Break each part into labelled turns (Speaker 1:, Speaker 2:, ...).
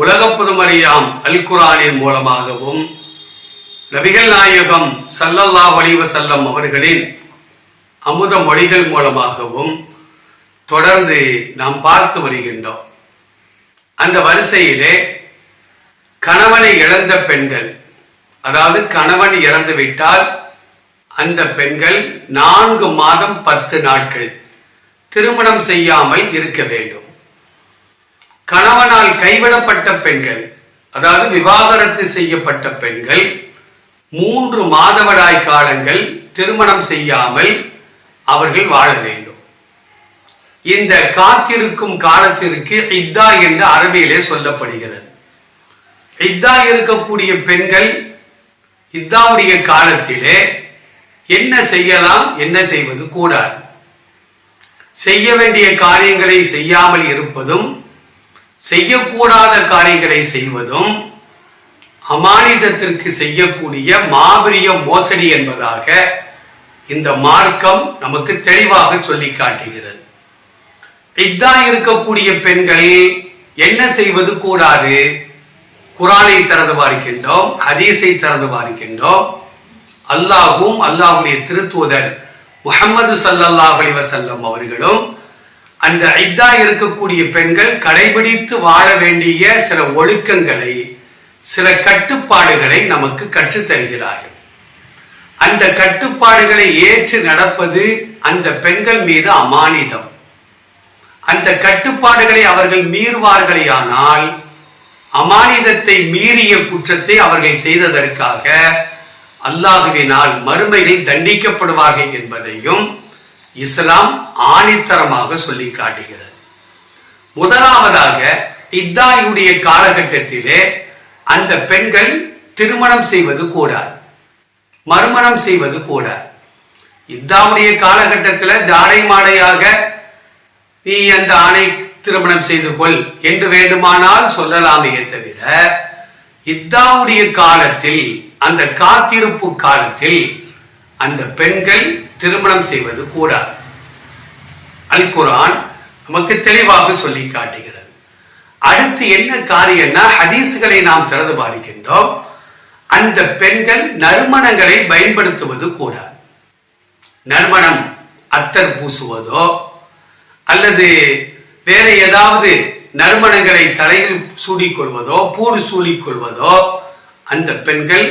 Speaker 1: உலக புதுமறியாம் அல் குரானின் மூலமாகவும் நபிகள் நாயகம் சல்லல்லா வலிவ செல்லம் அவர்களின் அமுத மொழிகள் மூலமாகவும் தொடர்ந்து நாம் பார்த்து வருகின்றோம். அந்த வரிசையிலே கணவனை இழந்த பெண்கள் அதாவது கணவன் இறந்து விட்டால் அந்த பெண்கள் நான்கு மாதம் பத்து நாட்கள் திருமணம் செய்யாமல் இருக்க வேண்டும். கணவனால் கைவிடப்பட்ட பெண்கள் அதாவது விவாகரத்து செய்யப்பட்ட பெண்கள் மூன்று மாதவடாய் காலங்கள் திருமணம் செய்யாமல் அவர்கள் வாழ வேண்டும். இந்த காத்திருக்கும் காலத்திற்கு இத்தா என்று அரபியிலே சொல்லப்படுகிறது. இத்தா இருக்கக்கூடிய பெண்கள் இத்தாவுடைய காலத்திலே என்ன செய்யலாம் என்ன செய்வது கூடாது. செய்ய வேண்டிய காரியங்களை செய்யாமல் இருப்பதும் செய்யக்கூடாத காரியங்களை செய்வதும் அமானிதத்திற்கு செய்யக்கூடிய மாபெரிய மோசடி என்பதாக இந்த மார்க்கம் நமக்கு தெளிவாக சொல்லி காட்டுகிறது. இத்தா இருக்கக்கூடிய பெண்கள் என்ன செய்வது கூடாது? குரானை திறந்து பார்க்கின்றோம் ஹதீஸை திறந்து பார்க்கின்றோம் அல்லாஹும் அல்லாஹுடைய திருத்துவதன் முகமது சல்லல்லாஹ் அலைஹி வஸல்லம் அவர்களும் அந்த ஐத்தா இருக்கக்கூடிய பெண்கள் கடைபிடித்து வாழ வேண்டிய சில ஒழுக்கங்களை சில கட்டுப்பாடுகளை நமக்கு கற்றுத்தருகிறார்கள் அந்த கட்டுப்பாடுகளை ஏற்று நடப்பது அந்த பெண்கள் மீது அமானிதம். அந்த கட்டுப்பாடுகளை அவர்கள் மீறுவார்களேயானால் அமானிதத்தை மீறிய குற்றத்தை அவர்கள் செய்ததற்காக அல்லாஹுவினால் மறுமையில் தண்டிக்கப்படுவார்கள் என்பதையும் இஸ்லாம் ஆணித்தரமாக சொல்லி காட்டுகிறது. முதலாவதாக இத்தாயுடைய காலகட்டத்திலே அந்த பெண்கள் திருமணம் செய்வது கூடாது. மறுமணம் செய்வது கூடாது. இத்தாவுடைய காலகட்டத்தில் ஜாடை மாடையாக நீ அந்த ஆணை திருமணம் செய்து கொள் என்று வேண்டுமானால் சொல்லலாமே தவிர இத்தாவுடைய காலத்தில் அந்த காத்திருப்பு காலத்தில் அந்த பெண்கள் திருமணம் செய்வது கூடாது அல் குரான் நமக்கு தெளிவாக சொல்லி காட்டுகிறது. அடுத்து என்ன காரியம்னா ஹதீஸ்களை நாம் திறந்து பாதிக்கின்றோம் அந்த பெண்கள் நறுமணங்களை பயன்படுத்துவது கூடாது நறுமணம் அத்தர் பூசுவதோ அல்லது வேற ஏதாவது நறுமணங்களை தலையில் சூடிக்கொள்வதோ பூடு சூடிக்கொள்வதோ அந்த பெண்கள்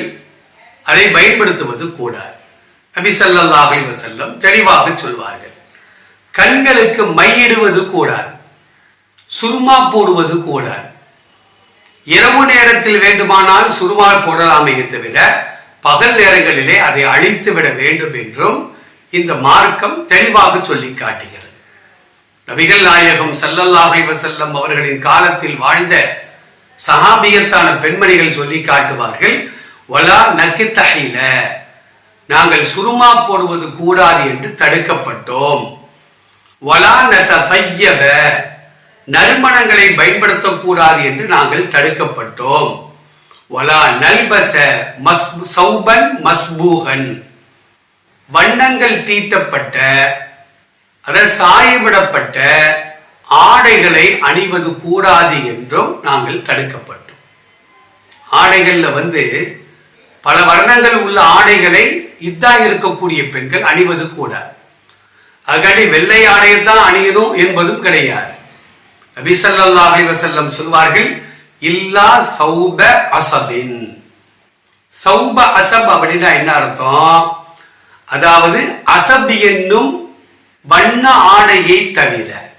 Speaker 1: அதை பயன்படுத்துவது கூடாது நபி ஸல்லல்லாஹு தெளிவாக சொல்வார்கள். கண்களுக்கு மையிடுவது கூடாது. சுருமா போடுவது கூடாது. இரவு நேரத்தில் வேண்டுமானால் சுருமா போடலாமே தவிர பகல் நேரங்களிலே அதை அழித்து விட வேண்டும் என்றும் இந்த மார்க்கம் தெளிவாக சொல்லி காட்டுகிறது. நபிகள் நாயகம் ஸல்லல்லாஹு வசல்லம் அவர்களின் காலத்தில் வாழ்ந்த சகாபியத்தான பெண்மணிகள் சொல்லி காட்டுவார்கள் ஒலா நக்கு தகையில நாங்கள் சுருமா போடுவது கூடாது என்று தடுக்கப்பட்டோம். வலா நத்த நறுமணங்களை பயன்படுத்தக்கூடாது என்று நாங்கள் தடுக்கப்பட்டோம். வலா நல்பச மஸ் சௌபன் மஸ்பூகன். வண்ணங்கள் தீட்டப்பட்ட அத சாயமிடப்பட்ட ஆடைகளை அணிவது கூடாது என்றும் நாங்கள் தடுக்கப்பட்டோம். ஆடைகள்ல வந்து பல வர்ணங்கள் உள்ள ஆடைகளை இதா இருக்கக்கூடிய பெண்கள் அணிவது கூட. அகடி வெள்ளை ஆடையை தான் அணியணும் என்பதும் கிடையாது. நபி அலிவசல்லம் சொல்வார்கள் இல்லா சௌப அசபின். சௌப அசப் அப்படின்னா என்ன அர்த்தம்? அதாவது அசபு என்னும் வண்ண ஆடையை தவிர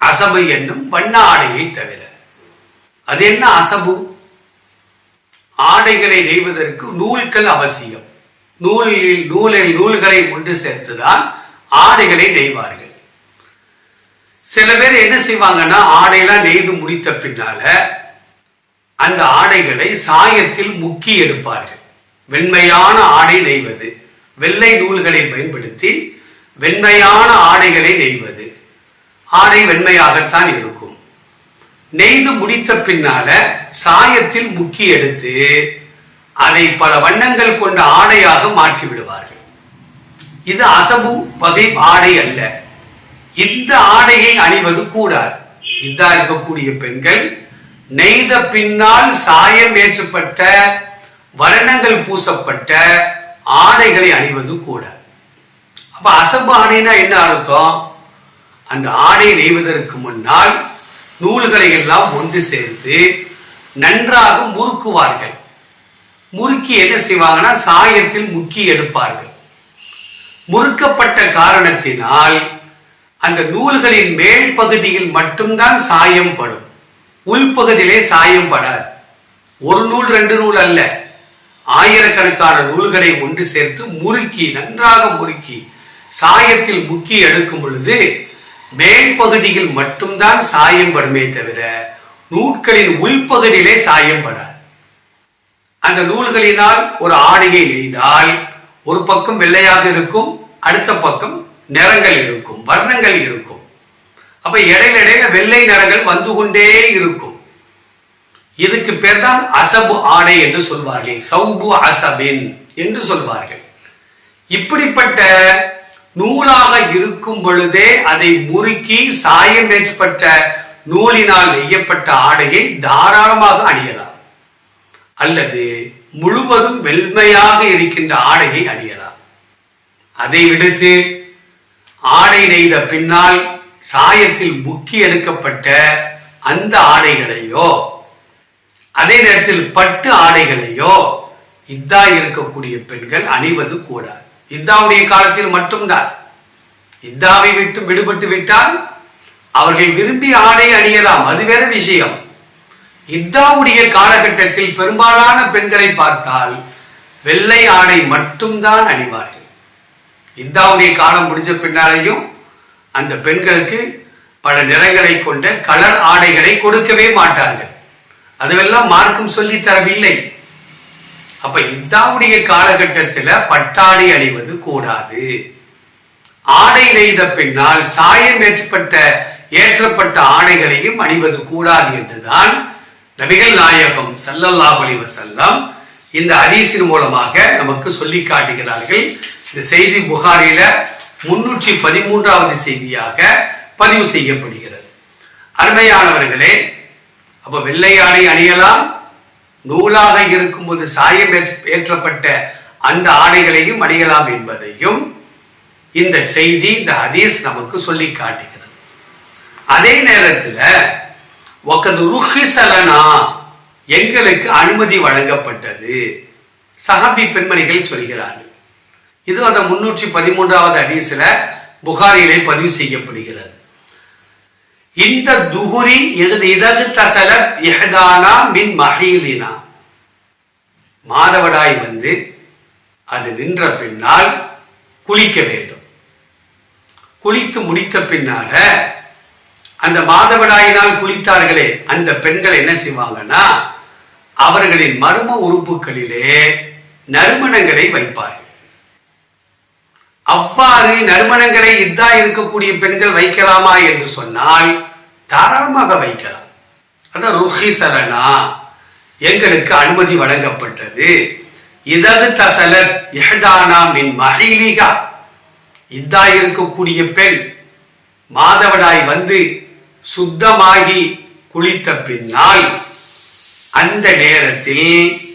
Speaker 1: அசபு என்னும் வண்ண ஆடையை தவிர. அது என்ன அசபு? ஆடைகளை நெய்வதற்கு நூல்கள் அவசியம். நூலில் நூலில் நூல்களை ஒன்று சேர்த்துதான் ஆடைகளை நெய்வார்கள். சில பேர் என்ன செய்வாங்கன்னா ஆடையெல்லாம் நெய்து முடித்த பின்னால அந்த ஆடைகளை சாயத்தில் முக்கி எடுப்பார்கள். வெண்மையான ஆடை நெய்வது வெள்ளை நூல்களை பயன்படுத்தி வெண்மையான ஆடைகளை நெய்வது ஆடை வெண்மையாகத்தான் இருக்கும். நெய்து முடித்த பின்னால சாயத்தில் முக்கி எடுத்து அதை பல வண்ணங்கள் கொண்ட ஆடையாக மாற்றி விடுவார்கள் இது அசபு வகை ஆடை அல்ல. இந்த ஆடையை அணிவது கூடாது. இதா இருக்கக்கூடிய பெண்கள் நெய்த பின்னால் சாயம் ஏற்றப்பட்ட வர்ணங்கள் பூசப்பட்ட ஆடைகளை அணிவது கூட அப்ப அசபு ஆடைனா என்ன அர்த்தம்? அந்த ஆடை நெய்வதற்கு முன்னால் நூல்களை எல்லாம் ஒன்று சேர்த்து நன்றாக முறுக்குவார்கள். முறுக்கி என்ன செய்வாங்கன்னா சாயத்தில் முக்கி எடுப்பார்கள். முறுக்கப்பட்ட காரணத்தினால் அந்த நூல்களின் மேல் பகுதியில் மட்டும்தான் சாயம் படும். உள்பகுதியிலே சாயம் படாது. ஒரு நூல் ரெண்டு நூல் அல்ல. ஆயிரக்கணக்கான நூல்களை ஒன்று சேர்த்து முறுக்கி நன்றாக முறுக்கி சாயத்தில் முக்கி எடுக்கும் பொழுது மேல் பகுதியில் மட்டும்தான் சாயம் படுமே தவிர நூல்களின் உள்பகுதியிலே சாயம் படாது. அந்த நூல்களினால் ஒரு ஆடையை நெய்தால் ஒரு பக்கம் வெள்ளையாக இருக்கும் அடுத்த பக்கம் நிறங்கள் இருக்கும் வர்ணங்கள் இருக்கும். அப்ப இடையில இடையில வெள்ளை நிறங்கள் வந்து கொண்டே இருக்கும். இதுக்கு பேர் தான் அசபு ஆடை என்று சொல்வார்கள். சௌபு அசபின் என்று சொல்வார்கள். இப்படிப்பட்ட நூலாக இருக்கும் பொழுதே அதை முறுக்கி சாயம் ஏற்பட்ட நூலினால் நெய்யப்பட்ட ஆடையை தாராளமாக அணியலாம். அல்லது முழுவதும் வெண்மையாக இருக்கின்ற ஆடையை அணியலாம். அதை விடுத்து ஆடை நெய்த பின்னால் சாயத்தில் முக்கி எடுக்கப்பட்ட அந்த ஆடைகளையோ அதே நேரத்தில் பட்டு ஆடைகளையோ இத்தா இருக்கக்கூடிய பெண்கள் அணிவது கூடாது. இத்தாவுடைய காலத்தில் மட்டும்தான். இத்தாவை விட்டு விடுபட்டு விட்டால் அவர்கள் விரும்பி ஆடை அணியலாம். அது வேற விஷயம். இத்தாவுடைய காலகட்டத்தில் பெரும்பாலான பெண்களை பார்த்தால் வெள்ளை ஆடை மட்டும்தான் அணிவார்கள். இந்தாவுடைய காலம் முடிஞ்ச பின்னாலேயும் அந்த பெண்களுக்கு பல நிறங்களை கொண்ட கலர் ஆடைகளை கொடுக்கவே மாட்டார்கள். அதுவெல்லாம் மார்க்கம் சொல்லி தரவில்லை. அப்ப இந்தாவுடைய காலகட்டத்தில் பட்டாடை அணிவது கூடாது. ஆடை நெய்த பின்னால் சாயம் ஏற்பட்ட ஏற்றப்பட்ட ஆடைகளையும் அணிவது கூடாது என்றுதான் நபிகள் நாயகம் ஸல்லல்லாஹு அலைஹி இந்த ஹதீஸின் மூலமாக நமக்கு சொல்லி காட்டுகிறார்கள். இந்த செய்தி புகாரில முன்னூற்றி பதிமூன்றாவது செய்தியாக பதிவு செய்யப்படுகிறது. அருமையானவர்களே அப்ப வெள்ளை ஆடை அணியலாம். நூலாக இருக்கும்போது சாயம் ஏற்றப்பட்ட அந்த ஆடைகளையும் அணியலாம் என்பதையும் இந்த செய்தி இந்த ஹதீஸ் நமக்கு சொல்லி காட்டுகிறது. அதே நேரத்தில் ஒக்கது ருஹிசலனா எங்களுக்கு அனுமதி வழங்கப்பட்டது. சஹாபி பெண்மணிகள் சொல்கிறார்கள். இது அந்த முன்னூற்றி பதிமூன்றாவது ஹதீஸ்ல புகாரிலே பதிவு செய்யப்படுகிறது. இந்த துகுரி எது இதகு தசல இஹதானா மின் மஹீலினா. மாதவடாய் வந்து அது நின்ற பின்னால் குளிக்க வேண்டும். குளித்து முடித்த பின்னால அந்த மாதவிடாயினால் குளித்தார்களே அந்த பெண்கள் என்ன செய்வாங்கன்னா அவர்களின் மர்ம உறுப்புகளிலே நறுமணங்களை வைப்பார்கள். அவ்வாறு நறுமணங்களை இதா இருக்கக்கூடிய பெண்கள் வைக்கலாமா என்று சொன்னால் தாராளமாக வைக்கலாம். அதான் ருஹிசலனா எங்களுக்கு அனுமதி வழங்கப்பட்டது. இதது தசலத் இஹதானா மின் மகிலிகா இதா இருக்கக்கூடிய பெண் மாதவடாய் வந்து சுத்தமாகி குளித்த பின்னால் அந்த நேரத்தில்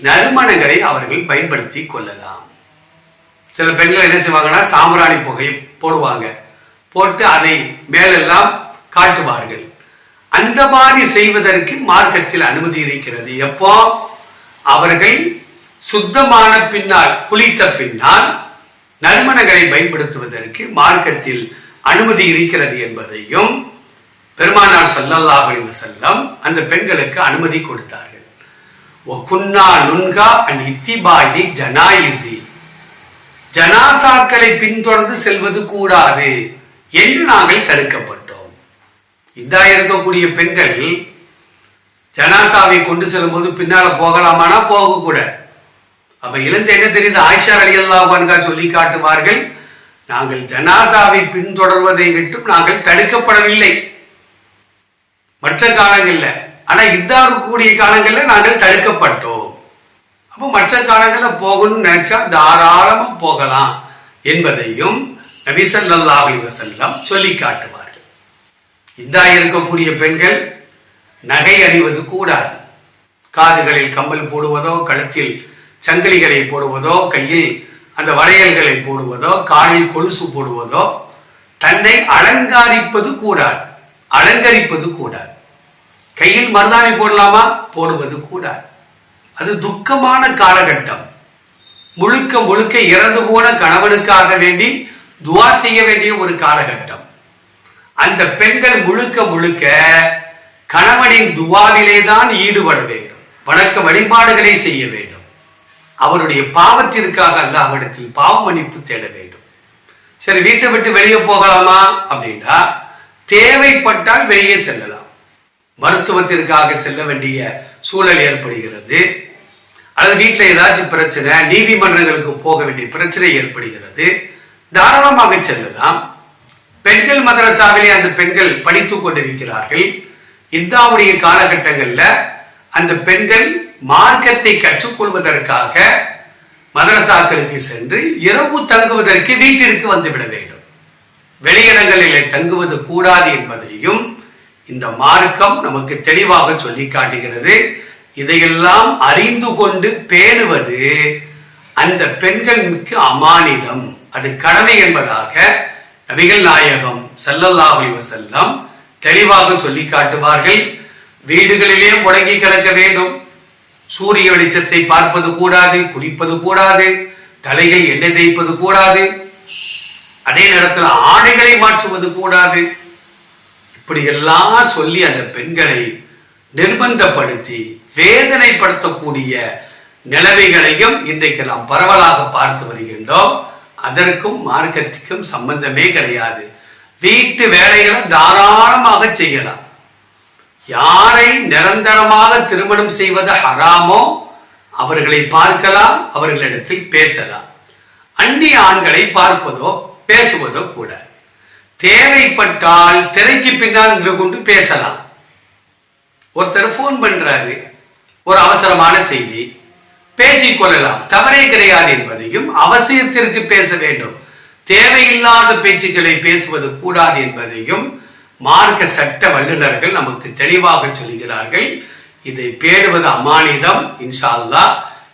Speaker 1: நறுமணங்களை அவர்கள் பயன்படுத்தி கொள்ளலாம். சில பெண்கள் என்ன செய்வாங்கன்னா சாம்பிராணி புகையை போடுவாங்க. போட்டு அதை மேலெல்லாம் காட்டுவார்கள். அந்த மாதிரி செய்வதற்கு மார்க்கத்தில் அனுமதி இருக்கிறது. எப்போ? அவர்கள் சுத்தமான பின்னால் குளித்த பின்னால் நறுமணங்களை பயன்படுத்துவதற்கு மார்க்கத்தில் அனுமதி இருக்கிறது என்பதையும் பெருமானார் செல்லம் அந்த பெண்களுக்கு அனுமதி கொடுத்தார்கள். ஒக்குன்னா நுன்கா அண்ட் இத்திபாயி ஜனாயிசி ஜனாசாக்களை பின்தொடர்ந்து செல்வது கூடாது என்று நாங்கள் தடுக்கப்பட்டோம். இதா இருக்கக்கூடிய பெண்கள் ஜனாசாவை கொண்டு செல்லும்போது பின்னால போகலாமானா போகக்கூடாது அப்ப இழந்த என்ன தெரியுது? ஆயிஷா அலி அல்லா சொல்லி காட்டுவார்கள் நாங்கள் ஜனாசாவை பின்தொடர்வதை விட்டும் நாங்கள் தடுக்கப்படவில்லை. மற்ற காலங்களில். ஆனால் இதாக இருக்கக்கூடிய காலங்களில் நாங்கள் தடுக்கப்பட்டோம். அப்போ மற்ற காலங்களில் போகணும்னு நினச்சா தாராளமாக போகலாம் என்பதையும் நபிசல்லா ஸல்லல்லாஹு சொல்லி காட்டுவார்கள். இதாக இருக்கக்கூடிய பெண்கள் நகை அணிவது கூடாது. காதுகளில் கம்பல் போடுவதோ கழுத்தில் சங்கிலிகளை போடுவதோ கையில் அந்த வளையல்களை போடுவதோ காலில் கொலுசு போடுவதோ தன்னை அலங்காரிப்பது கூடாது. அலங்கரிப்பது கூடாது. கையில் மருதாணி போடலாமா? போடுவது கூடாது அது துக்கமான காலகட்டம். முழுக்க முழுக்க இறந்து போன கணவனுக்காக வேண்டி துவா செய்ய வேண்டிய ஒரு காலகட்டம். அந்த பெண்கள் முழுக்க முழுக்க கணவனின் துவாவிலே தான் ஈடுபட வேண்டும். வணக்க வழிபாடுகளை செய்ய வேண்டும். அவருடைய பாவத்திற்காக அல்லாஹிடத்தில் பாவ மன்னிப்பு தேட வேண்டும். சரி வீட்டை விட்டு வெளியே போகலாமா அப்படின்னா தேவைப்பட்டால் வெளியே செல்லலாம். மருத்துவத்திற்காக செல்ல வேண்டிய சூழல் ஏற்படுகிறது. அல்லது வீட்டில் ஏதாச்சும் பிரச்சனை நீதிமன்றங்களுக்கு போக வேண்டிய பிரச்சனை ஏற்படுகிறது. தாராளமாக செல்லலாம். பெண்கள் மதரசாவிலே அந்த பெண்கள் படித்துக் கொண்டிருக்கிறார்கள். இந்தாவுடைய காலகட்டங்களில் அந்த பெண்கள் மார்க்கத்தை கற்றுக்கொள்வதற்காக மதரசாக்களுக்கு சென்று இரவு தங்குவதற்கு வீட்டிற்கு வந்துவிட வேண்டும். வெளியிடங்களிலே தங்குவது கூடாது என்பதையும் இந்த மார்க்கம் நமக்கு தெளிவாக சொல்லி காட்டுகிறது. இதையெல்லாம் அறிந்து கொண்டு பேணுவது அந்த பெண்கள் மிக்க அமானிதம். அது கடமை என்பதாக நபிகள் நாயகம் ஸல்லல்லாஹு செல்லம் தெளிவாக சொல்லி காட்டுவார்கள். வீடுகளிலே முடங்கி கிடக்க வேண்டும். சூரிய வெளிச்சத்தை பார்ப்பது கூடாது குளிப்பது கூடாது தலையில் எண்ணெய் தேய்ப்பது கூடாது. அதே நேரத்தில் ஆடைகளை மாற்றுவது கூடாது. இப்படி எல்லாம் சொல்லி அந்த பெண்களை நிர்பந்தப்படுத்தி வேதனைப்படுத்தக்கூடிய நிலைமைகளையும் இன்றைக்கு நாம் பரவலாக பார்த்து வருகின்றோம். அதற்கும் மார்க்கத்துக்கும் சம்பந்தமே கிடையாது. வீட்டு வேலைகளை தாராளமாக செய்யலாம். யாரை நிரந்தரமாக திருமணம் செய்வது ஹராமோ அவர்களை பார்க்கலாம் அவர்களிடத்தில் பேசலாம். அந்நிய ஆண்களை பார்ப்பதோ பேசுவதோ கூட. தேவைப்பட்டால் திரைக்கு பின்னால் நின்று கொண்டு பேசலாம். ஒருத்தர் ஃபோன் பண்றாரு. ஒரு அவசரமான செய்தி. பேசிக்கொள்ளலாம் தவறே கிடையாது என்பதையும் அவசியத்திற்கு பேச வேண்டும். தேவையில்லாத பேச்சுக்களை பேசுவது கூடாது என்பதையும் மார்க்க சட்ட வல்லுநர்கள் நமக்கு தெளிவாக சொல்கிறார்கள். இதை பேடுவது அமானிதம். இன்ஷா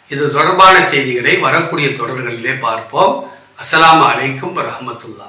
Speaker 1: இது தொடர்பான செய்திகளை வரக்கூடிய தொடர்களிலே பார்ப்போம். அஸ்லாம் அலைக்கும்
Speaker 2: ரஹமத்துல்லா